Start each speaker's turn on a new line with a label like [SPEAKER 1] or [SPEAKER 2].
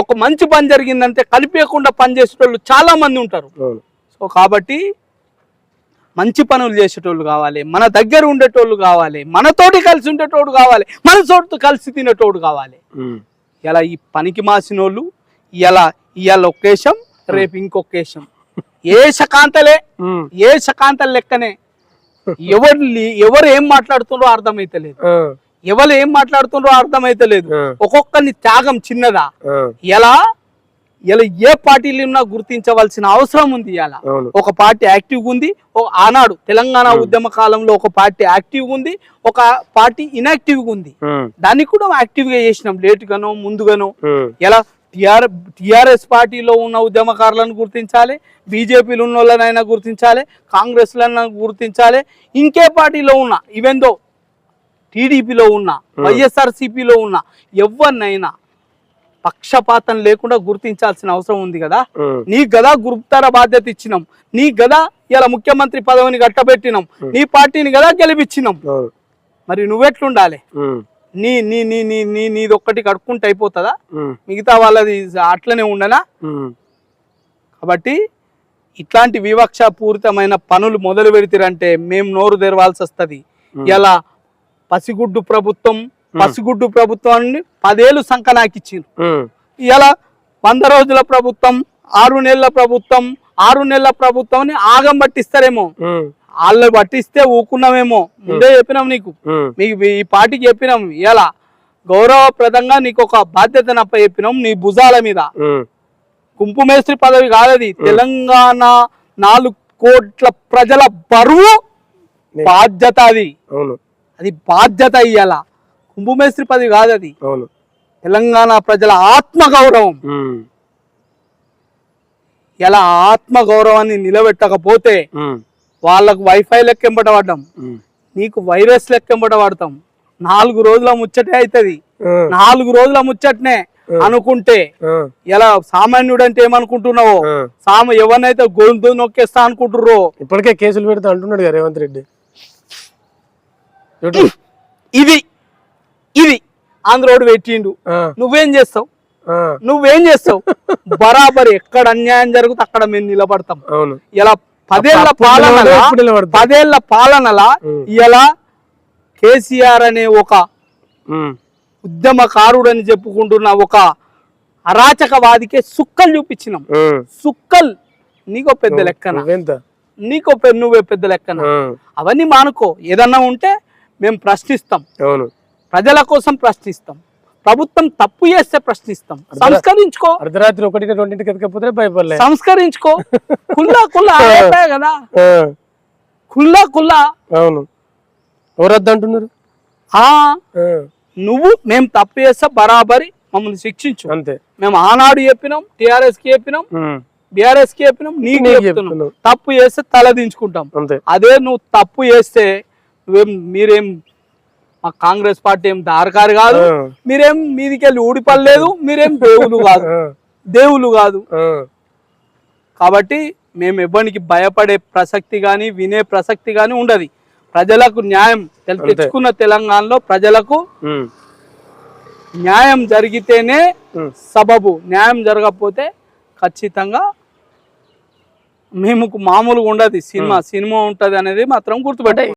[SPEAKER 1] ఒక మంచి పని జరిగిందంటే కలిపేయకుండా పని చేసేటోళ్ళు చాలా మంది ఉంటారు. సో కాబట్టి మంచి పనులు చేసేటోళ్ళు కావాలి మన దగ్గర ఉండేటోళ్ళు కావాలి మనతోటి కలిసి ఉండేటోడు కావాలి మన చోటు కలిసి తినేటోడు కావాలి. ఇలా ఈ పనికి మాసినోళ్ళు ఇలా ఇవాళ ఒకేశం రేపు ఇంకొకేశం ఏ శకాంతలే. ఏ శకాంతల లెక్కనే. ఎవరు ఎవరు ఏం మాట్లాడుతుండ్రో అర్థమైతలేదు. ఎవరు ఏం మాట్లాడుతుండ్రో అర్థమైతలేదు
[SPEAKER 2] ఆ,
[SPEAKER 1] ఒక్కొక్కరిని త్యాగం చిన్నదా? ఎలా? ఇలా ఏ పార్టీలు ఉన్నా గుర్తించవలసిన అవసరం ఉంది ఇలా ఒక పార్టీ యాక్టివ్ ఉంది. ఆనాడు తెలంగాణ ఉద్యమ కాలంలో ఒక పార్టీ యాక్టివ్ ఉంది. ఒక పార్టీ ఇన్యాక్టివ్ ఉంది. దాన్ని కూడా యాక్టివ్గా చేసినాం. లేట్ గానో ముందుగానో. ఎలా? టిఆర్ టిఆర్ఎస్ పార్టీలో ఉన్న ఉద్యమకారులను గుర్తించాలి. బీజేపీలో ఉన్న వాళ్ళనైనా గుర్తించాలి. కాంగ్రెస్లైనా గుర్తించాలి. ఇంకే పార్టీలో ఉన్న ఇవెందో టీడీపీలో ఉన్న వైఎస్ఆర్సీపీలో ఉన్న ఎవరినైనా పక్షపాతం లేకుండా గుర్తించాల్సిన అవసరం ఉంది కదా. నీ గదా గురుతర బాధ్యత ఇచ్చినాం. నీ గదా ఇలా ముఖ్యమంత్రి పదవిని గట్టబెట్టినాం నీ పార్టీని కదా గెలిపించినాం. మరి నువ్వెట్లుండాలి. నీ నీ నీ నీ నీ నీది ఒక్కటి కడుక్కుంటే అయిపోతుందా. మిగతా వాళ్ళది అట్లనే ఉండనా. కాబట్టి ఇట్లాంటి వివక్ష పూరితమైన పనులు మొదలు పెడితే మేము నోరు తెరవాల్సి వస్తుంది. ఇలా పసిగుడ్డు ప్రభుత్వం పసిగుడ్డు ప్రభుత్వాన్ని పదేళ్ళు సంఖ నాకు ఇచ్చింది
[SPEAKER 2] ఉమ్.
[SPEAKER 1] ఇలా వంద రోజుల ప్రభుత్వం ఆరు నెలల ప్రభుత్వం ఆరు నెలల ప్రభుత్వాన్ని ఆగం పట్టిస్తారేమో. వాళ్ళు పట్టిస్తే ఊకున్నామేమో. ముందే చెప్పినాం నీకు. మీకు ఈ పార్టీకి చెప్పినాం. ఇలా గౌరవప్రదంగా నీకు ఒక బాధ్యతను అప్ప చెప్పినాం నీ భుజాల మీద. గుంపు మేస్త్రి పదవి కాదది. తెలంగాణ నాలుగు కోట్ల ప్రజల బరువు బాధ్యత అది.
[SPEAKER 2] అవును.
[SPEAKER 1] అది బాధ్యత ఇయ్యాల కుంభు మేస్త్రి పదవి కాదు అది తెలంగాణ ప్రజల ఆత్మ గౌరవం. ఇలా ఆత్మ గౌరవాన్ని నిలబెట్టకపోతే. వాళ్ళకు వైఫై లెక్కెంబట పడ్డాం. నీకు వైరస్ లెక్కెంబట పడతాం నాలుగు రోజుల ముచ్చటే అవుతుంది. నాలుగు రోజుల ముచ్చటనే అనుకుంటే. ఇలా సామాన్యుడు అంటే ఏమనుకుంటున్నావో. సామ ఎవరినైతే గొంతు నొక్కేస్తా అనుకుంటుర్రో
[SPEAKER 2] ఇప్పటికే కేసులు పెడతా అంటున్నాడు రేవంత్ రెడ్డి.
[SPEAKER 1] ఇది ఇది ఆంధ్రోడు పెట్టిండు. నువ్వేం చేస్తావు? నువ్వేం చేస్తావు? బరాబర్ ఎక్కడ అన్యాయం జరుగుతుంది అక్కడ మేము నిలబడతాం. ఇలా పదేళ్ళ
[SPEAKER 2] నిలబడతాం.
[SPEAKER 1] పదేళ్ళ పాలనల. ఇలా కేసీఆర్ అనే ఒక
[SPEAKER 2] ఉమ్.
[SPEAKER 1] ఉద్యమకారుడు అని చెప్పుకుంటున్న ఒక అరాచకవాదికే సుక్కలు చూపించినాం. సుక్కల్. నీకో పెద్ద లెక్కన. నీకో నువ్వే పెద్ద లెక్కన. అవన్నీ మానుకో. ఏదన్నా ఉంటే మేము ప్రశ్నిస్తాం.
[SPEAKER 2] అవును.
[SPEAKER 1] ప్రజల కోసం ప్రశ్నిస్తాం. ప్రభుత్వం తప్పు చేస్తే ప్రశ్నిస్తాం. సంస్కరించుకో.
[SPEAKER 2] అర్ధరాత్రి ఒకటి రెండింటికి భయపడలే.
[SPEAKER 1] సంస్కరించుకో. కుల్లా కుల్లా కదా. కుల్లా కుల్లా
[SPEAKER 2] అవును.
[SPEAKER 1] ఆ. నువ్వు మేము తప్పు చేస్తే బరాబరి మమ్మల్ని శిక్షించు.
[SPEAKER 2] అంతే.
[SPEAKER 1] మేము ఆనాడు చెప్పినాం టిఆర్ఎస్కి చెప్పినాం. బీఆర్ఎస్కి చెప్పినాం నీకు చెప్తున్నాం. తప్పు చేస్తే తల దించుకుంటాం.
[SPEAKER 2] అంతే.
[SPEAKER 1] అదే నువ్వు తప్పు చేస్తే నువ్వేం మీరేం మా కాంగ్రెస్ పార్టీ ఏం దారకారు కాదు. మీరేం మీదికెళ్ళి ఊడిపడలేదు మీరేం దేవులు కాదు. దేవులు కాదు. కాబట్టి మేము ఎవ్వరికి భయపడే ప్రసక్తి కానీ వినే ప్రసక్తి కానీ ఉండదు. ప్రజలకు న్యాయం. తెచ్చుకున్న తెలంగాణలో ప్రజలకు. న్యాయం జరిగితేనే. సబబు. న్యాయం జరగకపోతే ఖచ్చితంగా మేము మామూలుగా ఉండదు. సినిమా సినిమా ఉంటది అనేది మాత్రం గుర్తుపెట్టాయి